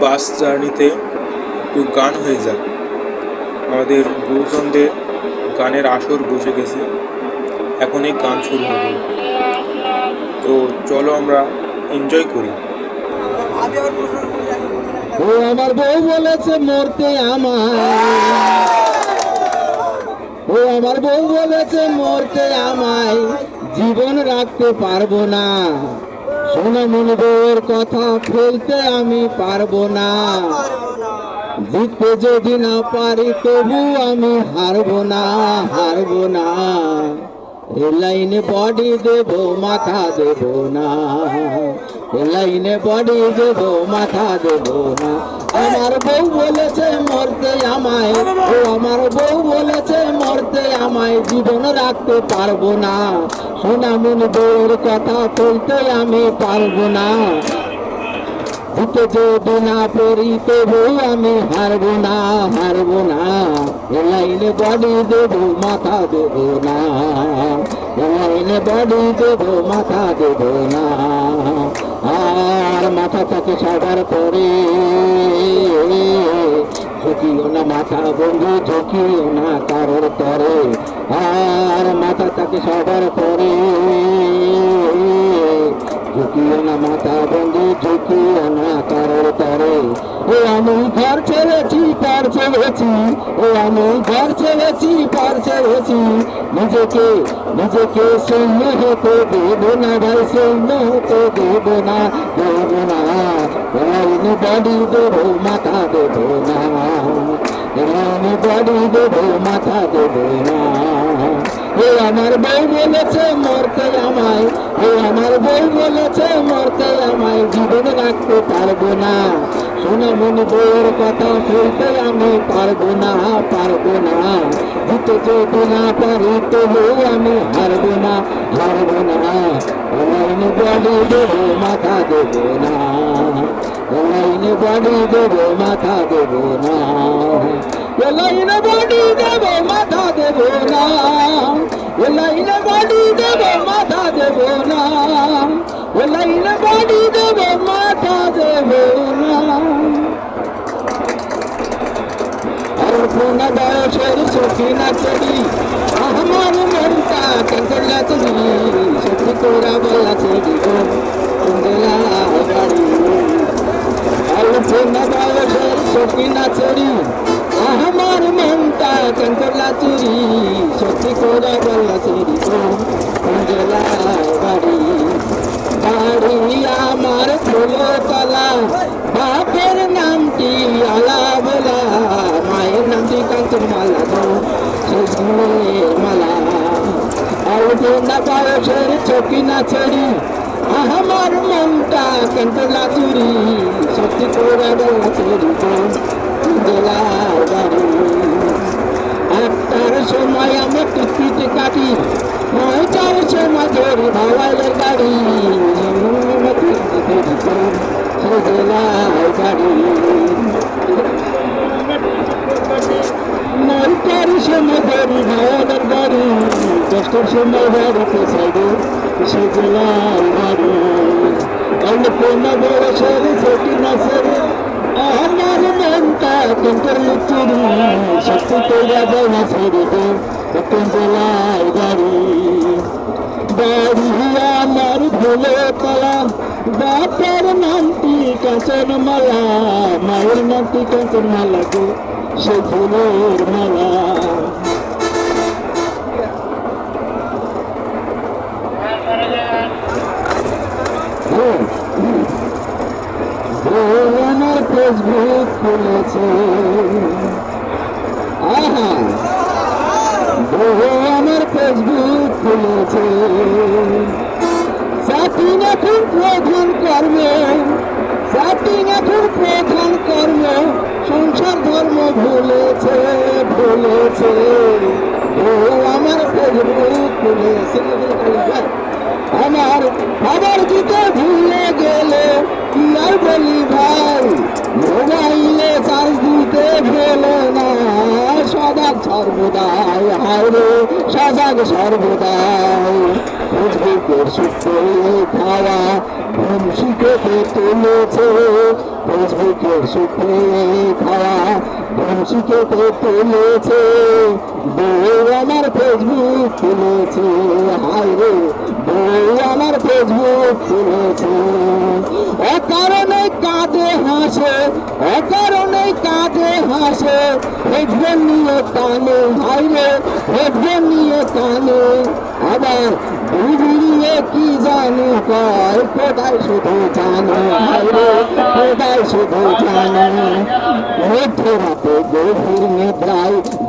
বাস জার্নিতে একটু গান হয়ে যাক আমাদের গুরুজনদের গানের আসর বসে গেছে। এখনই গান শুরু হবে। তো চলো আমরা এনজয় করি। ও আমার বউ বলেছে, মরতে আমার ও আমার বউ বলেছে, মরতে আমায়। জীবন রাখতে পারব না। সোনামন বউয়ের কথা ফেলতে আমি পারব না। জিততে যদি না পারি তবু আমি হারবো না হারবো না। লাইনে বডি দেব, মাথা দেব না। লাইনে বডি দেব, মাথা দেব না। আমার বউ বলেছে, মরতে আমায়। ও আমার বউ বলেছে, মরতে আমায়। জীবন রাখতে পারব না। সোনামন বউর কথা বলতে আমি পারব না জিতে যদি না পড়ি তবু আমি হারবো না হারবো না। এ লাইনে বডি দেবো, মাথা দেবো না। এ লাইনে বডি দেবো, মাথা দেবো না। আর মাথা থাকে সবার পরে ঝুঁকিও না মাথা বন্ধু ঝুঁকিও না কারোর তরে। আর মাথা থাকে সবার পরে ঝুঁকিও না মাথা বন্ধু ঝুঁকিও না কারোর তরে। ও আমি ঘর ছেড়েছি, পার ছেড়েছি। ও আমি ঘর ছেড়েছি, পার ছেড়েছি। নিজেকে নিজেকে শূন্য হতে দেব না ভাই, শূন্য হতে দেব না দেব না। লাইন বাড়ি দেব মাথা দেব না লাইন বাড়ি দেব মাথা দেব না এ আমার বউ বলেছে মরতে আমায় এ আমার বউ বলেছে মরতে আমায় জীবন রাখতে পারব না সোনামণি বউয়ের কথা শুনতে আমি পারব না পারব না দিতে যদি না পারি তবু আমি হারবো না হারবো না লাইনে বলি দেবো মাথা দেবো না লাইনে বলি দেবো, মাথা দেবো না। লাইনে বলি দেবো, মাথা দেবো না। লাইনে বলি দেবো, মাথা দেবো না। লাইনে বলি দেবো, মাথা দেবো না। অল্পন বয়সের সখিনা চড়ি আমার মনটা কেঙ্কলা চড়ি সত্যি তোরা বলা চড়ি গো কুন্দলা বাড়ি সখিনা চড়ি আমার মনটা চড়ি সত্যি তোরা বলা চড়ি বাড়ি। বাড়ি আমার ফুলো তলা, বাপের নামটি আলা বলা, মায়ের নামটি কাঞ্চন মালা মালা। আলপনা বয়সের চকি না ছেড়ি আমার মনটা কেন্দ্রলা চুরি সত্যি করে একটার সময় আমি টিকিট কাটি, নয়টার সময় ধরি ভাওয়ালের গাড়ি। নয়টার সময় ধরি ভাওয়ালের গাড়ি, দশটার সময় বাড়িতে সাইডে। সে জেলায় গাড়ি কারণ কোনো বয়সের সেটি না সেরে আমার মনটা কিন্তু চুরি সত্যি তোরা দেওয়া ছেড়ে দে কখন জেলায় গাড়ি বাড়ি আমার ভুলে তলা বাপের নামটি কাঁচন মালা মায়ের নামটি কাঁচন মালা গো, সে ফুলের মালা। আমার ফেসবুক খুলেছে। আহা! বহু আমার ফেসবুক খুলেছে। চাকরি এখন প্রধান কর্ম চাকরি এখন প্রধান কর্ম, সংসার ধর্ম ভুলেছে ভুলেছে। ও আমার ফেসবুক খুলেছে। আমার আবার দিতে ভুলে গেলে, কি আর বলি ভাই? ভেলে না সজাগ সর্বদাই হাওড়ে সজাগ সর্বদাই। ফেসবুকের সূত্রে খাওয়া ঘুম তুলেছে ফেসবুকে সুখে খাওয়া তো তুলেছে আমার ফেসবুক তুলেছে হাই রে, বউ আমার ফেসবুক তুলেছে। অকারণে কাঁদে হাসে, অকারণে কাঁদে হাসে হেডফোন নিয়ে কানে হাই রে হেডফোন নিয়ে কানে আবার বুঝলিয়ে কি জানো, কয়, কোথায় শুধু জানো হাইরে কোথায় শুধু জানো। মধ্যরাতে গভীর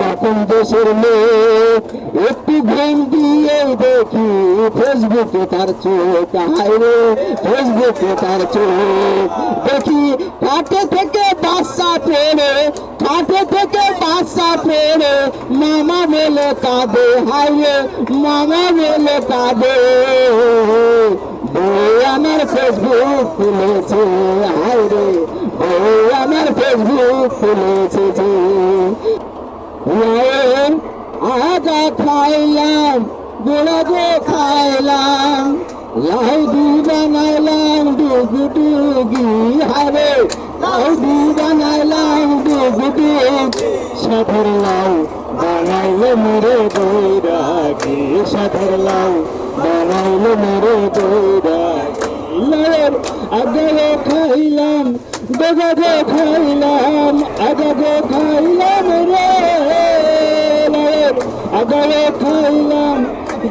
যখন দেশের লোক একটু ঘুম দিয়ে দেখি, ফেসবুকে তার চোখ হাই রে, ফেসবুকে তার চোখ। দেখি কাটে থেকে পেড়ে কাটে থেকে বাচ্চা পেড়ে মামা মেলে কাঁদে, হাইরে, মামা মেলে কাঁদে। আমার ফেসবুক খুলেছে হাই রে আমার ফেসবুক খুলেছে আগা খাইলাম গোড়াগো খাইলাম, লাউ দু বানাইলাম, ডুগু ডুগি হারে লাউ দু ডুগ সাধর লাউ বানাইলে মেরে বৈরাগি, সাধর লাউ বানাইলে মেরে বৈরাগি। আগে খাইলাম বেগাগে খাইলাম আগে খাইলাম রে। আগে খাইলাম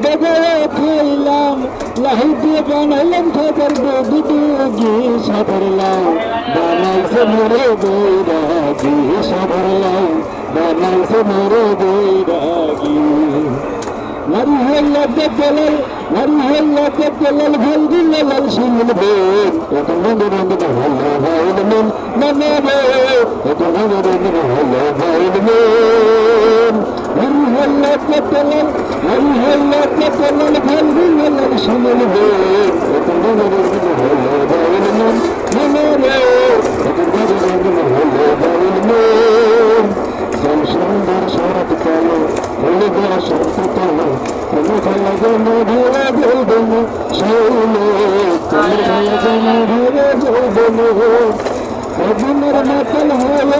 বেগাগে খাইলাম লাহু দিয়ে বানাইলাম খাবার দুধু গি সাধরলাম বানাইছে মোরে বৈরাগি সাধরলাম বানাইছে মোরে বৈরাগি। নারী হল্লাতে পেলাল নারী হল্লাতে পেলাল ভালো দিল্লাল শিমুল বেন কত মনে রঙ হল্লা ভাইল মন মনে রে কত মনে হল্লা ভাইল মন। নারী হল্লাতে পেলাল নারী হল্লাতে পেলাল ভালো দিল্লাল শিমুল বেন কত রঙ হল্লা ভাইল রে কত রঙ হল্লা ভাইল জল সুন্দর শরৎ কালো হলে বড় শরৎ কালো তুমি ভালো জন ধরে বলবেন শৈলে তুমি ভালো জন ধরে বলবেন অগুনের মাতাল হলে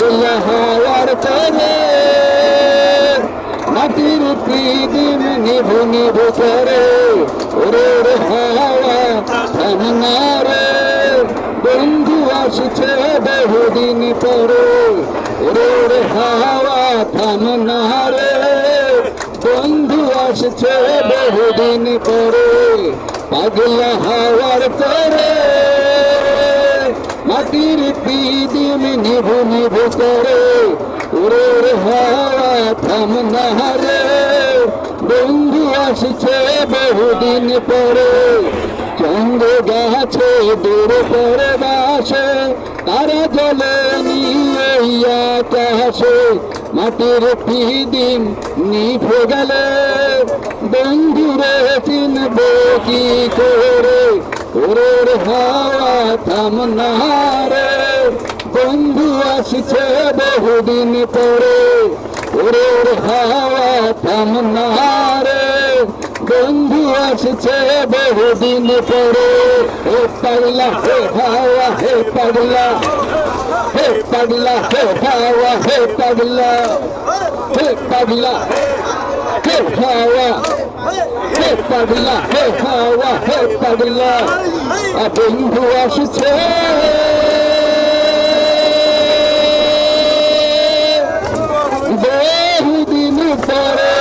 পাগলা হাওয়ার তলে মাটির পিদিম নিভ নিভ করে। ওরে রে হাওয়া থামনা রে বন্ধু আসছে বহুদিন পরে। ওরে রে হাওয়া থামনা রে বন্ধু আসছে বহুদিন পরে। পাগলা হাওয়ার পরে। মাটির পিদিম নিভ নিভ করে, ওরে হাওয়া থাম না রে। বন্ধু আসছে বহুদিন পরে, চন্দ্র গাছে দূর পরে বাসে, তারা জলে নিয়ে আকাশে, মাটির পিদিম নিভে গেলে। বন্ধুরে চিনব কি করে? ওর হাওয়া থাম রে বন্ধু আসছে বহুদিন পরে। ওর হাওয়া থাম রে বন্ধু আসছে বহুদিন পরে। হে পাগলা, হে হাওয়া, হে পাগলা হে পাগলা, হে হাওয়া, হে পাগলা হে পাগলা, হে হাওয়া, হে পাগলা হে হাওয়া হে পাগলা বন্ধু আসছে। বহুদিন পরে